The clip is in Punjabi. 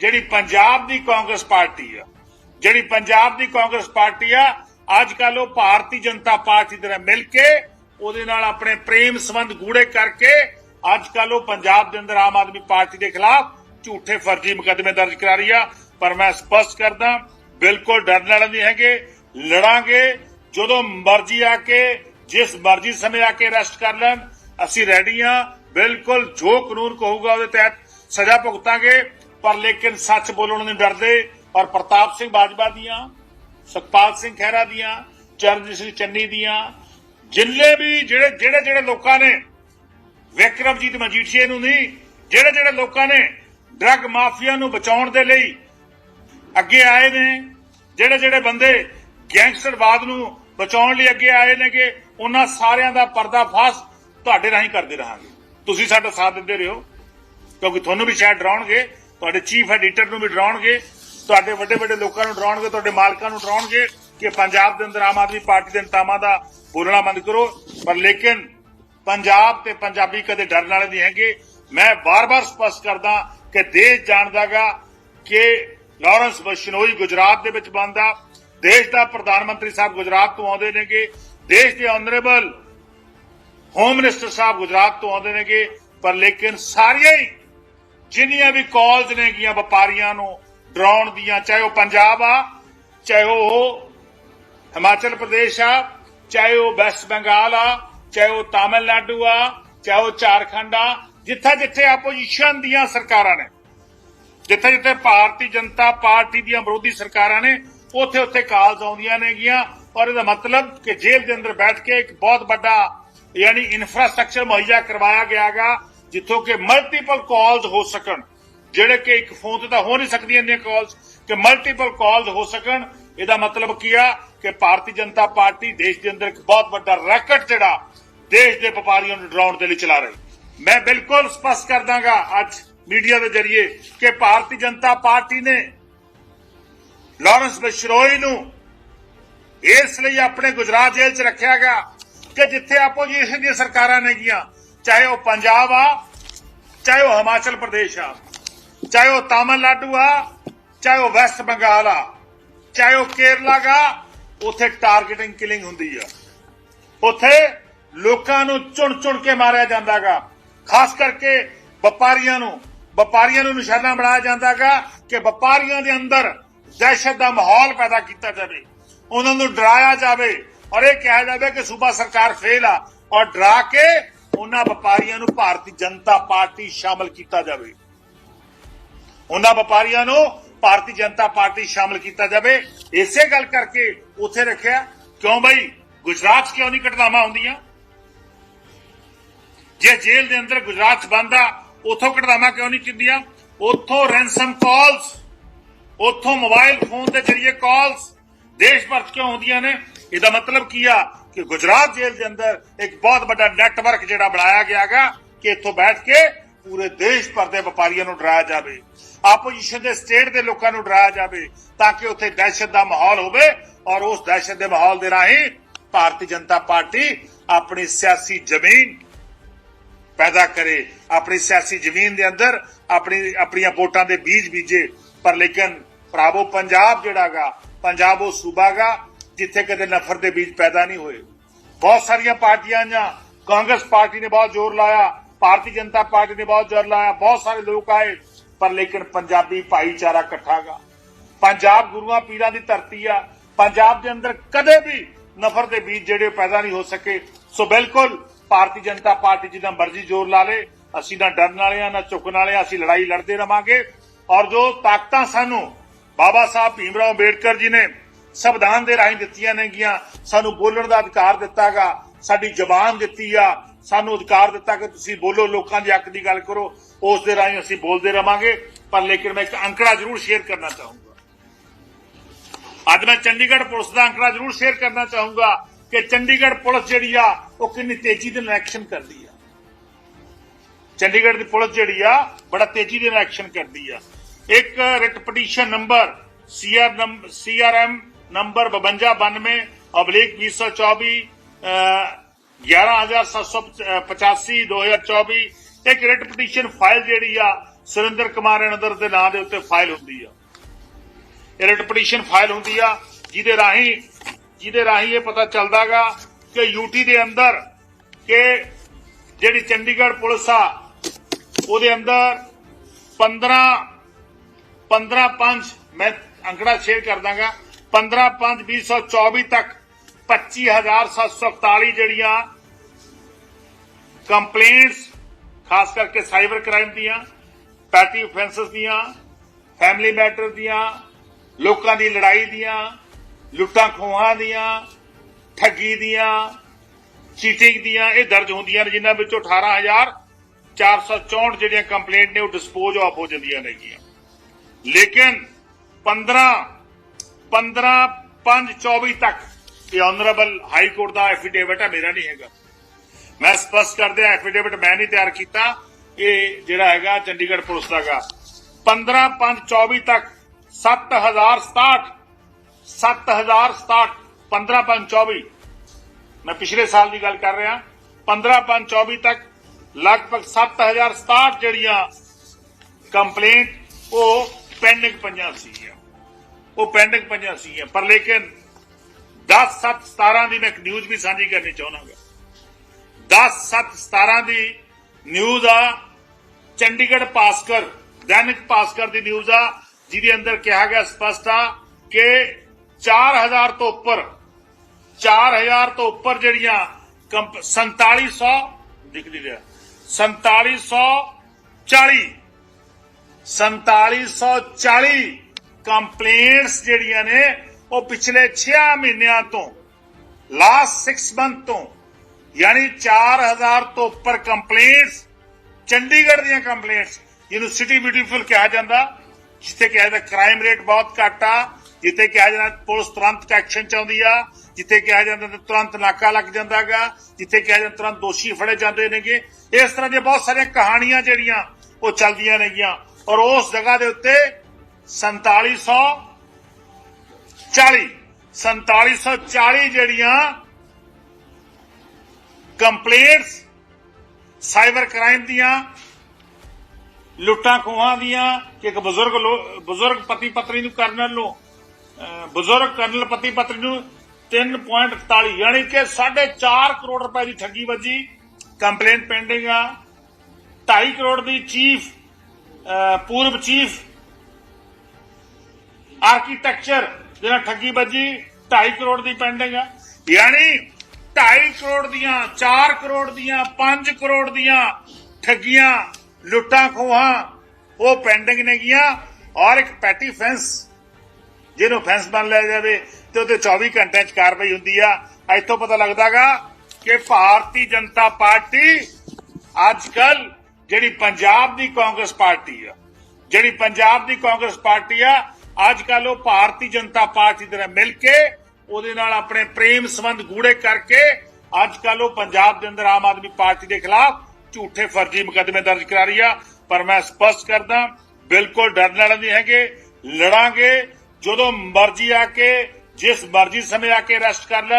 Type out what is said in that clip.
ਜਿਹੜੀ ਪੰਜਾਬ ਦੀ ਕਾਂਗਰਸ ਪਾਰਟੀ ਆ, ਜਿਹੜੀ ਪੰਜਾਬ ਦੀ ਕਾਂਗਰਸ ਪਾਰਟੀ ਆ ਅੱਜ ਕੱਲ ਉਹ ਭਾਰਤੀ ਜਨਤਾ ਪਾਰਟੀ ਦੇ ਨਾਲ ਮਿਲ ਕੇ ਉਹਦੇ ਨਾਲ ਆਪਣੇ ਪ੍ਰੇਮ ਸੰਬੰਧ ਗੂੜੇ ਕਰਕੇ ਅੱਜ ਕੱਲ ਉਹ ਪੰਜਾਬ ਦੇ ਅੰਦਰ ਆਮ ਆਦਮੀ ਪਾਰਟੀ ਦੇ ਖਿਲਾਫ ਝੂਠੇ ਫਰਜ਼ੀ ਮੁਕੱਦਮੇ ਦਰਜ ਕਰਾ ਰਹੀ ਆ। ਪਰ ਮੈਂ ਸਪਸ਼ਟ ਕਰਦਾ, ਬਿਲਕੁਲ ਡਰਨ ਵਾਲੇ ਨਹੀਂ ਹੈਗੇ, ਲੜਾਂਗੇ, ਜਦੋਂ ਮਰਜ਼ੀ ਆ ਕੇ, ਜਿਸ ਮਰਜ਼ੀ ਸਮੇਂ ਆ ਕੇ ਅਰੈਸਟ ਕਰ ਲੈਣ, ਅਸੀਂ ਰੈਡੀ ਆ, ਬਿਲਕੁਲ ਜੋ ਕਾਨੂੰਨ ਕਹੂਗਾ ਉਹਦੇ ਤਹਿਤ ਸਜ਼ਾ ਭੁਗਤਾਂਗੇ। ਪਰ ਲੇਕਿਨ ਸੱਚ ਬੋਲਣ ਨੂੰ ਡਰਦੇ। ਔਰ ਪ੍ਰਤਾਪ ਸਿੰਘ ਬਾਜਵਾ ਦੀਆਂ, ਸੁਖਪਾਲ ਸਿੰਘ ਖਹਿਰਾ ਦੀਆਂ, ਚਰਨਜੀਤ ਸਿੰਘ ਚੰਨੀ ਦੀਆਂ, ਜਿੰਨੇ ਵੀ ਜਿਹੜੇ ਜਿਹੜੇ ਜਿਹੜੇ ਲੋਕਾਂ ਨੇ ਵਿਕਰਮਜੀਤ ਮਜੀਠੀਏ ਨੂੰ ਨਹੀਂ, ਜਿਹੜੇ ਜਿਹੜੇ ਲੋਕਾਂ ਨੇ ਡਰੱਗ ਮਾਫੀਆ ਨੂੰ ਬਚਾਉਣ ਦੇ ਲਈ ਅੱਗੇ ਆਏ ਨੇ, ਜਿਹੜੇ ਜਿਹੜੇ ਬੰਦੇ ਗੈਂਗਸਟਰਵਾਦ ਨੂੰ ਬਚਾਉਣ ਲਈ ਅੱਗੇ ਆਏ ਨੇਗੇ, ਉਹਨਾਂ ਸਾਰਿਆਂ ਦਾ ਪਰਦਾਫਾਸ਼ ਤੁਹਾਡੇ ਰਾਹੀਂ ਕਰਦੇ ਰਹਾਂਗੇ। ਤੁਸੀਂ ਸਾਡਾ ਸਾਥ ਦਿੰਦੇ ਰਹੋ, ਕਿਉਂਕਿ ਤੁਹਾਨੂੰ ਵੀ ਸ਼ਾਇਦ ਡਰਾਉਣਗੇ। ਤੁਹਾਡੇ ਚੀਫ ਐਡੀਟਰ ਨੂੰ ਵੀ ਡਰਾਉਣਗੇ, ਤੁਹਾਡੇ ਵੱਡੇ ਵੱਡੇ ਲੋਕਾਂ ਨੂੰ ਡਰਾਉਣਗੇ, ਤੁਹਾਡੇ ਮਾਲਕਾਂ ਨੂੰ ਡਰਾਉਣਗੇ ਕਿ ਪੰਜਾਬ ਦੇ ਅੰਦਰ ਆਮ ਆਦਮੀ ਪਾਰਟੀ ਦੇ ਨੇਤਾਵਾਂ ਦਾ ਬੋਲਣਾ ਬੰਦ ਕਰੋ। ਪਰ ਲੇਕਿਨ ਪੰਜਾਬ ਤੇ ਪੰਜਾਬੀ ਕਦੇ ਡਰਨ ਵਾਲੇ ਨਹੀਂ ਹੈਗੇ। ਮੈਂ ਬਾਰ-ਬਾਰ ਸਪਸ਼ਟ ਕਰਦਾ ਕਿ ਦੇਸ਼ ਜਾਣਦਾਗਾ ਕਿ ਲਾਰੈਂਸ ਬਸ਼ਨੋਈ ਗੁਜਰਾਤ ਦੇ ਵਿੱਚ ਬੰਦਾ ਦੇਸ਼ ਦਾ ਪ੍ਰਧਾਨ ਮੰਤਰੀ ਸਾਹਿਬ ਗੁਜਰਾਤ ਤੋਂ ਆਉਂਦੇ ਨੇਗੇ। ਦੇਸ਼ ਦੇ ਆਨਰੇਬਲ ਹੋਮ ਮਿਨਿਸਟਰ ਸਾਹਿਬ ਗੁਜਰਾਤ ਤੋਂ ਆਉਂਦੇ ਨੇਗੇ। ਪਰ ਲੇਕਿਨ ਸਾਰੀਆਂ ਹੀ ਜਿੰਨੀਆਂ ਵੀ ਕਾਲਸ ਨੇਗੀਆਂ ਵਪਾਰੀਆਂ ਨੂੰ, ਡਰਾਉਣ ਦੀਆਂ, ਚਾਹੇ ਉਹ ਪੰਜਾਬ ਆ, ਚਾਹੇ ਉਹ ਹਿਮਾਚਲ ਪ੍ਰਦੇਸ਼ ਆ, ਚਾਹੇ ਉਹ ਵੈਸਟ ਬੰਗਾਲ ਆ, ਚਾਹੇ ਉਹ ਤਾਮਿਲਨਾਡੂ ਆ, ਚਾਹੇ ਉਹ ਝਾਰਖੰਡ ਆ, ਜਿੱਥੇ ਜਿੱਥੇ ਆਪੋਜੀਸ਼ਨ ਦੀਆਂ ਸਰਕਾਰਾਂ ਨੇ, ਜਿੱਥੇ ਜਿੱਥੇ ਭਾਰਤੀ ਜਨਤਾ ਪਾਰਟੀ ਦੀਆਂ ਵਿਰੋਧੀ ਸਰਕਾਰਾਂ ਨੇ, ਉੱਥੇ ਉੱਥੇ ਕਾਲਸ ਆਉਂਦੀਆਂ ਨੇਗੀਆਂ ਔਰ ਇਹਦਾ ਮਤਲਬ ਕਿ ਜੇਲ੍ਹ ਦੇ ਅੰਦਰ ਬੈਠ ਕੇ ਇੱਕ ਬਹੁਤ ਵੱਡਾ ਯਾਨੀ ਇਨਫਰਾਸਟ੍ਰਕਚਰ ਮੁਹੱਈਆ ਕਰਵਾਇਆ ਗਿਆਗਾ। ਜਿੱਥੋਂ ਕਿ ਮਲਟੀਪਲ ਕਾਲਸ ਹੋ ਸਕਣ, ਜਿਹੜੇ ਕਿ ਇੱਕ ਫੋਨ ਤੇ ਤਾਂ ਹੋ ਨਹੀਂ ਸਕਦੀਆਂ ਇੰਨੀਆਂ ਕਾਲਸ ਕਿ ਮਲਟੀਪਲ ਕਾਲਸ ਹੋ ਸਕਣ, ਇਹਦਾ ਮਤਲਬ ਕੀ ਆ ਕਿ ਭਾਰਤੀ ਜਨਤਾ ਪਾਰਟੀ ਦੇਸ਼ ਦੇ ਅੰਦਰ ਇੱਕ ਬਹੁਤ ਵੱਡਾ ਰੈਕਟ ਜਿਹੜਾ ਦੇਸ਼ ਦੇ ਵਪਾਰੀਆਂ ਨੂੰ ਡਰਾਉਣ ਦੇ ਲਈ ਚਲਾ ਰਹੀ। ਮੈਂ ਬਿਲਕੁਲ ਸਪਸ਼ਟ ਕਰ ਦਾਂਗਾ ਅੱਜ ਮੀਡੀਆ ਦੇ ਜ਼ਰੀਏ ਕਿ ਭਾਰਤੀ ਜਨਤਾ ਪਾਰਟੀ ਨੇ ਲਾਰੈਂਸ ਬਿਸ਼ਰੋਈ ਨੂੰ ਇਸ ਲਈ ਆਪਣੇ ਗੁਜਰਾਤ ਜੇਲ੍ਹ 'ਚ ਰੱਖਿਆ ਗਿਆ ਕਿ ਜਿੱਥੇ ਆਪੋਜੀਸ਼ਨ ਦੀਆਂ ਸਰਕਾਰਾਂ ਨੇਗੀਆਂ, ਚਾਹੇ ਉਹ ਪੰਜਾਬ ਆ ਚਾਹੇ ਉਹ ਹਿਮਾਚਲ ਪ੍ਰਦੇਸ਼ ਆ, ਚਾਹੇ ਉਹ ਤਾਮਿਲਨਾਡੂ ਆ, ਚਾਹੇ ਉਹ ਵੈਸਟ ਬੰਗਾਲ ਆ, ਚਾਹੇ ਉਹ ਕੇਰਲਾ ਗਾ, ਉਥੇ ਟਾਰਗੇਟਿੰਗ ਕਿਲਿੰਗ ਹੁੰਦੀ ਆ। ਉੱਥੇ ਲੋਕਾਂ ਨੂੰ ਚੁਣ ਚੁਣ ਕੇ ਮਾਰਿਆ ਜਾਂਦਾਗਾ ਖਾਸ ਕਰਕੇ ਵਪਾਰੀਆਂ ਨੂੰ ਵਪਾਰੀਆਂ ਨੂੰ ਨਿਸ਼ਾਨਾ ਬਣਾਇਆ ਜਾਂਦਾਗਾ ਕਿ ਵਪਾਰੀਆਂ ਦੇ ਅੰਦਰ ਦਹਿਸ਼ਤ ਦਾ ਮਾਹੌਲ ਪੈਦਾ ਕੀਤਾ ਜਾਵੇ। ਉਹਨਾਂ ਨੂੰ ਡਰਾਇਆ ਜਾਵੇ ਔਰ ਇਹ ਕਿਹਾ ਜਾਵੇ ਕਿ ਸੂਬਾ ਸਰਕਾਰ ਫੇਲ ਆ ਔਰ ਡਰਾ ਕੇ ਉਹਨਾਂ ਵਪਾਰੀਆਂ ਨੂੰ ਭਾਰਤੀ ਜਨਤਾ ਪਾਰਟੀ ਸ਼ਾਮਲ ਕੀਤਾ ਜਾਵੇ। ਉਹਨਾਂ ਵਪਾਰੀਆਂ ਨੂੰ ਭਾਰਤੀ ਜਨਤਾ ਪਾਰਟੀ ਸ਼ਾਮਲ ਕੀਤਾ ਜਾਵੇ। ਇਸੇ ਗੱਲ ਕਰਕੇ ਉੱਥੇ ਰੱਖਿਆ, ਕਿਉਂ ਬਈ? ਗੁਜਰਾਤ ਕਿਉਂ ਨਹੀਂ ਘਟਨਾਵਾਂ ਹੁੰਦੀਆਂ ਜੇ ਜੇਲ੍ਹ ਦੇ ਅੰਦਰ ਗੁਜਰਾਤ 'ਚ ਬੰਦਾ ਉਥੋਂ ਘਟਨਾਵਾਂ ਕਿਉਂ ਨਹੀਂ ਚਿੰਦੀਆਂ ਉਥੋਂ ਰੈਂਸਮ ਕਾਲਸ ਉਥੋਂ ਮੋਬਾਈਲ ਫੋਨ ਦੇ ਜ਼ਰੀਏ ਕਾਲਸ ਦੇਸ਼ ਭਰ 'ਚ ਕਿਉਂ ਹੁੰਦੀਆਂ ਨੇ? ਇਹਦਾ ਮਤਲਬ ਕੀ ਆ? ਕਿ ਗੁਜਰਾਤ ਜੇਲ੍ਹ ਦੇ ਅੰਦਰ ਇੱਕ ਬਹੁਤ ਵੱਡਾ ਨੈਟਵਰਕ ਜਿਹੜਾ ਬਣਾਇਆ ਗਿਆ ਗਿਆਗਾ ਕਿ ਇੱਥੋਂ ਬੈਠ ਕੇ ਪੂਰੇ ਦੇਸ਼ ਭਰ ਦੇ ਵਪਾਰੀਆਂ ਨੂੰ ਡਰਾਇਆ ਜਾਵੇ, ਆਪੋਜੀਸ਼ਨ ਦੇ ਸਟੇਟ ਦੇ ਲੋਕਾਂ ਨੂੰ ਡਰਾਇਆ ਜਾਵੇ ਤਾਂ ਕਿ ਉੱਥੇ ਦਹਿਸ਼ਤ ਦਾ ਮਾਹੌਲ ਹੋਵੇ ਔਰ ਉਸ ਦਹਿਸ਼ਤ ਦੇ ਮਾਹੌਲ ਦੇ ਰਾਹੀਂ ਭਾਰਤੀ ਜਨਤਾ ਪਾਰਟੀ ਆਪਣੀ ਸਿਆਸੀ ਜ਼ਮੀਨ ਪੈਦਾ ਕਰੇ, ਆਪਣੀ ਸਿਆਸੀ ਜ਼ਮੀਨ ਦੇ ਅੰਦਰ ਆਪਣੀ, ਆਪਣੀਆਂ ਵੋਟਾਂ ਦੇ ਬੀਜ ਬੀਜੇ। ਪਰ ਲੇਕਿਨ ਭਰਾਵੋ, ਪੰਜਾਬ ਜਿਹੜਾਗਾ ਪੰਜਾਬ ਉਹ ਸੂਬਾਗਾ ਜਿੱਥੇ ਕਦੇ ਨਫ਼ਰਤ ਦੇ ਬੀਜ ਪੈਦਾ ਨਹੀਂ ਹੋਏ। ਬਹੁਤ ਸਾਰੀਆਂ ਪਾਰਟੀਆਂ ਜਾਂ ਕਾਂਗਰਸ ਪਾਰਟੀ ਨੇ ਬਹੁਤ ਜ਼ੋਰ ਲਾਇਆ। ਭਾਰਤੀ ਜਨਤਾ ਪਾਰਟੀ ਨੇ ਬਹੁਤ ਜ਼ੋਰ ਲਾਇਆ। ਬਹੁਤ ਸਾਰੇ ਲੋਕ ਆਏ। ਪਰ ਲੇਕਿਨ ਪੰਜਾਬੀ ਭਾਈਚਾਰਾ ਇਕੱਠਾਗਾ ਪੰਜਾਬ ਗੁਰੂਆਂ ਪੀਰਾਂ ਦੀ ਧਰਤੀ ਆ। ਪੰਜਾਬ ਦੇ ਅੰਦਰ ਕਦੇ ਵੀ ਨਫ਼ਰਤ ਦੇ ਬੀਜ ਜਿਹੜੇ ਪੈਦਾ ਨਹੀਂ ਹੋ ਸਕੇ। ਸੋ ਬਿਲਕੁਲ ਭਾਰਤੀ ਜਨਤਾ ਪਾਰਟੀ ਜਿੰਨਾ ਮਰਜ਼ੀ ਜ਼ੋਰ ਲਾ ਲੇ, ਅਸੀਂ ਨਾ ਡਰਨ ਵਾਲੇ ਆ, ਨਾ ਝੁਕਣ ਵਾਲੇ ਆ, ਅਸੀਂ ਲੜਾਈ ਲੜਦੇ ਰਵਾਂਗੇ। ਔਰ ਜੋ ਤਾਕਤਾਂ ਸਾਨੂੰ ਬਾਬਾ ਸਾਹਿਬ ਭੀਮ ਰਾਓ ਅੰਬੇਡਕਰ ਜੀ ਨੇ ਸੰਵਿਧਾਨ ਦੇ ਰਾਹੀਂ ਦਿੱਤੀਆਂ ਨੇਗੀਆਂ ਸਾਨੂੰ ਬੋਲਣ ਦਾ ਅਧਿਕਾਰ ਦਿੱਤਾਗਾ। ਸਾਡੀ ਜ਼ਬਾਨ ਦਿੱਤੀ ਆ। ਸਾਨੂੰ ਅਧਿਕਾਰ ਦਿੱਤਾ ਕਿ ਤੁਸੀਂ ਬੋਲੋ, ਲੋਕਾਂ ਦੇ ਹੱਕ ਦੀ ਗੱਲ ਕਰੋ। ਉਸ ਦੇ ਰਾਹੀਂ ਅਸੀਂ ਬੋਲਦੇ ਰਵਾਂਗੇ। ਪਰ ਲੇਕਿਨ ਮੈਂ ਇੱਕ ਅੰਕੜਾ ਜ਼ਰੂਰ ਸ਼ੇਅਰ ਕਰਨਾ ਚਾਹੂੰਗਾ। ਅੱਜ ਮੈਂ ਚੰਡੀਗੜ੍ਹ ਪੁਲਿਸ ਦਾ ਅੰਕੜਾ ਜ਼ਰੂਰ ਸ਼ੇਅਰ ਕਰਨਾ ਚਾਹੂੰਗਾ ਕਿ ਚੰਡੀਗੜ੍ਹ ਪੁਲਿਸ ਜਿਹੜੀ ਆ, ਉਹ ਕਿੰਨੀ ਤੇਜ਼ੀ ਦੇ ਨਾਲ ਐਕਸ਼ਨ ਕਰਦੀ ਆ। ਚੰਡੀਗੜ੍ਹ ਦੀ ਪੁਲਿਸ ਜਿਹੜੀ ਆ, ਬੜਾ ਤੇਜ਼ੀ ਦੇ ਨਾਲ ਐਕਸ਼ਨ ਕਰਦੀ ਆ। ਇੱਕ writ petition number CR number CRM number 5292 ਅਬਲਿਕ 2024 11785 2024 ਇੱਕ ਰਿਟ ਪਟੀਸ਼ਨ ਫਾਈਲ ਜਿਹੜੀ ਆ, ਸੁਰਿੰਦਰ ਕੁਮਾਰ ਅੰਦਰ ਦੇ ਨਾਂ ਦੇ ਉੱਤੇ ਫਾਈਲ ਹੁੰਦੀ ਆ। ਇਹ ਰਿਟ ਪਟੀਸ਼ਨ ਫਾਈਲ ਹੁੰਦੀ ਆ, ਜਿਹਦੇ ਰਾਹੀਂ ਜਿਹਦੇ ਰਾਹੀਂ ਇਹ ਪਤਾ ਚੱਲਦਾਗਾ ਕਿ ਯੂਟੀ ਦੇ ਅੰਦਰ ਕਿ ਜਿਹੜੀ ਚੰਡੀਗੜ੍ਹ ਪੁਲਿਸ ਆ, ਉਹਦੇ ਅੰਦਰ 15 15 5 ਮੈਂ ਅੰਕੜਾ ਸ਼ੇਅਰ ਕਰ ਦਾਂਗਾ 15 5 2024 ਤੱਕ 25741 ਜਿਹੜੀਆਂ ਕੰਪਲੇਂਟਸ ਖਾਸ ਕਰਕੇ ਸਾਈਬਰ ਕ੍ਰਾਈਮ ਦੀਆਂ ਪੈਟੀ ਆਫੈਂਸਸ ਦੀਆਂ ਫੈਮਿਲੀ ਮੈਟਰ ਦੀਆਂ, ਲੋਕਾਂ ਦੀ ਲੜਾਈ ਦੀਆਂ, ਲੁੱਟਾਂ ਖੋਹਾਂ ਦੀਆਂ, ਠੱਗੀ ਦੀਆਂ ਚੀਟਿੰਗ ਦੀਆਂ, ਇਹ ਦਰਜ ਹੁੰਦੀਆਂ ਨੇ, ਜਿਨ੍ਹਾਂ ਵਿੱਚੋਂ 18464 ਜਿਹੜੀਆਂ ਕੰਪਲੇਂਟ ਨੇ ਉਹ ਡਿਸਪੋਜ਼ ਆਫ ਹੋ ਜਾਂਦੀਆਂ ਨੇਗੀਆਂ। ਲੇਕਿਨ 15 15 5 24 ਤੱਕ ਇਹ ਆਨਰੇਬਲ ਹਾਈ ਕੋਰਟ ਦਾ ਐਫੀਡੇਵਿਟ ਹੈ, ਮੇਰਾ ਨਹੀਂ ਹੈਗਾ। ਮੈਂ ਸਪਸ਼ਟ ਕਰ ਐਫੀਡੇਵਿਟ ਮੈਂ ਨਹੀਂ ਤਿਆਰ ਕੀਤਾ। ਇਹ ਜਿਹੜਾ ਹੈਗਾ, ਚੰਡੀਗੜ੍ਹ ਪੁਲਿਸ ਦਾਗਾ 15 5 24 ਤੱਕ 7067 7067 15 5 24 ਮੈਂ ਪਿਛਲੇ ਸਾਲ ਦੀ ਗੱਲ ਕਰ ਰਿਹਾ। 15 5 24 ਤੱਕ ਲਗਭਗ 7067 ਜਿਹੜੀਆਂ ਕੰਪਲੇਂਟ ਉਹ ਪੈਂਡਿੰਗ ਪਈਆਂ ਸੀਗੀਆਂ। ਉਹ ਪੈਂਡਿੰਗ ਪਈਆਂ ਸੀਗੀਆਂ ਪਰ ਲੇਕਿਨ 10 7 17 ਦੀ ਮੈਂ ਇੱਕ ਨਿਊਜ਼ ਵੀ ਸਾਂਝੀ ਕਰਨੀ ਚਾਹੁੰਦਾ 10 7 17 ਦੀ ਨਿਊਜ਼ ਆ ਚੰਡੀਗੜ੍ਹ ਪਾਸਕਰ ਦੈਨਿਕ ਪਾਸਕਰ ਦੀ ਨਿਊਜ਼ ਆ, ਜਿਹਦੇ ਅੰਦਰ ਕਿਹਾ ਗਿਆ ਸਪਸ਼ਟ ਆ ਕਿ 4000 ਤੋਂ ਉੱਪਰ 4000 ਤੋਂ ਉੱਪਰ ਜਿਹੜੀਆਂ ਕੰਪ- 4700 ਦਿਖ ਨਹੀਂ ਰਿਹਾ 4740 4740 ਕੰਪਲੇਂਟਸ ਜਿਹੜੀਆਂ ਨੇ, ਉਹ ਪਿਛਲੇ 6 ਮਹੀਨਿਆਂ ਤੋਂ ਲਾਸਟ 6 ਮੰਥ ਤੋਂ, ਯਾਨੀ 4000 ਤੋਂ ਉੱਪਰ ਕੰਪਲੇਂਟਸ ਚੰਡੀਗੜ੍ਹ ਦੀਆਂ ਕੰਪਲੇਂਟਸ ਜਿਹਨੂੰ ਸਿਟੀ ਬਿਊਟੀਫੁਲ ਕਿਹਾ ਜਾਂਦਾ, ਜਿੱਥੇ ਕਿਹਾ ਜਾਂਦਾ ਕ੍ਰਾਈਮ ਰੇਟ ਬਹੁਤ ਘੱਟ ਆ, ਜਿੱਥੇ ਕਿਹਾ ਜਾਂਦਾ ਪੁਲਿਸ ਤੁਰੰਤ ਐਕਸ਼ਨ ਚਾਹੁੰਦੀ ਆ, ਜਿੱਥੇ ਕਿਹਾ ਜਾਂਦਾ ਤਾਂ ਤੁਰੰਤ ਨਾਕਾ ਲੱਗ ਜਾਂਦਾਗਾ ਜਿੱਥੇ ਕਿਹਾ ਜਾਂਦਾ ਤੁਰੰਤ ਦੋਸ਼ੀ ਫੜੇ ਜਾਂਦੇ ਨੇਗੇ। ਇਸ ਤਰ੍ਹਾਂ ਦੀਆਂ ਬਹੁਤ ਸਾਰੀਆਂ ਕਹਾਣੀਆਂ ਜਿਹੜੀਆਂ, ਉਹ ਚੱਲਦੀਆਂ ਨੇਗੀਆਂ। ਔਰ ਉਸ ਜਗ੍ਹਾ ਦੇ ਉੱਤੇ 4700 40 4740 ਜਿਹੜੀਆਂ ਕੰਪਲੇਂਟਸ, ਸਾਈਬਰ ਕ੍ਰਾਈਮ ਦੀਆਂ, ਲੁੱਟਾਂ ਖੋਹਾਂ ਦੀਆਂ, ਕਿ ਇੱਕ ਬਜ਼ੁਰਗ ਲੋ- ਬਜ਼ੁਰਗ ਪਤੀ ਪਤਨੀ ਨੂੰ ਕਰਨਲ ਨੂੰ ਬਜ਼ੁਰਗ ਕਰਨਲ ਪਤੀ ਪਤਨੀ ਨੂੰ 3.41 ਯਾਨੀ ਕਿ 4.5 ਕਰੋੜ ਰੁਪਏ ਦੀ ਠੱਗੀ ਵੱਜੀ। ਕੰਪਲੇਂਟ ਪੈਂਡਿੰਗ ਆ। 2.5 ਕਰੋੜ ਦੀ ਚੀਫ ਪੂਰਬ ਚੀਫ ਆਰਕੀਟੈਕਚਰ ਜਿਹੜਾ ਠੱਗੀ ਵੱਜੀ 2.5 ਕਰੋੜ ਦੀ ਪੈਂਡਿੰਗ ਆ। ਯਾਨੀ 2.5 ਕਰੋੜ ਦੀਆਂ 4 ਕਰੋੜ ਦੀਆਂ 5 ਕਰੋੜ ਦੀਆਂ ਠੱਗੀਆਂ, ਲੁੱਟਾਂ, ਖੋਹਾਂ ਉਹ ਪੈਂਡਿੰਗ ਨੇਗੀਆਂ ਔਰ ਇੱਕ ਪੈਟੀ ਫੈਂਸ ਜਿਹਨੂੰ ਫੈਂਸ ਬਣ ਲਿਆ ਜਾਵੇ ਤੇ ਉਹਦੇ 24 ਘੰਟਿਆਂ 'ਚ ਕਾਰਵਾਈ ਹੁੰਦੀ ਆ। ਇੱਥੋਂ ਪਤਾ ਲੱਗਦਾਗਾ ਕਿ ਭਾਰਤੀ ਜਨਤਾ ਪਾਰਟੀ ਅੱਜ ਕੱਲ ਜਿਹੜੀ ਪੰਜਾਬ ਦੀ ਕਾਂਗਰਸ ਪਾਰਟੀ ਆ, ਜਿਹੜੀ ਪੰਜਾਬ ਦੀ ਕਾਂਗਰਸ ਪਾਰਟੀ ਆ ਅੱਜ ਕੱਲ ਉਹ ਭਾਰਤੀ ਜਨਤਾ ਪਾਰਟੀ ਦੇ ਨਾਲ ਮਿਲ ਕੇ ਉਹਦੇ ਨਾਲ ਆਪਣੇ ਪ੍ਰੇਮ ਸੰਬੰਧ ਗੂੜੇ ਕਰਕੇ ਅੱਜ ਕੱਲ ਉਹ ਪੰਜਾਬ ਦੇ ਅੰਦਰ ਆਮ ਆਦਮੀ ਪਾਰਟੀ ਦੇ ਖਿਲਾਫ ਝੂਠੇ ਫਰਜ਼ੀ ਮੁਕੱਦਮੇ ਦਰਜ ਕਰਾ ਰਹੀ ਆ। ਪਰ ਮੈਂ ਸਪਸ਼ਟ ਕਰਦਾ, ਬਿਲਕੁਲ ਡਰਨ ਵਾਲੇ ਨਹੀਂ ਹੈਗੇ, ਲੜਾਂਗੇ, ਜਦੋਂ ਮਰਜ਼ੀ ਆ ਕੇ, ਜਿਸ ਮਰਜ਼ੀ ਸਮੇਂ ਆ ਕੇ ਅਰੈਸਟ ਕਰ ਲੈਣ।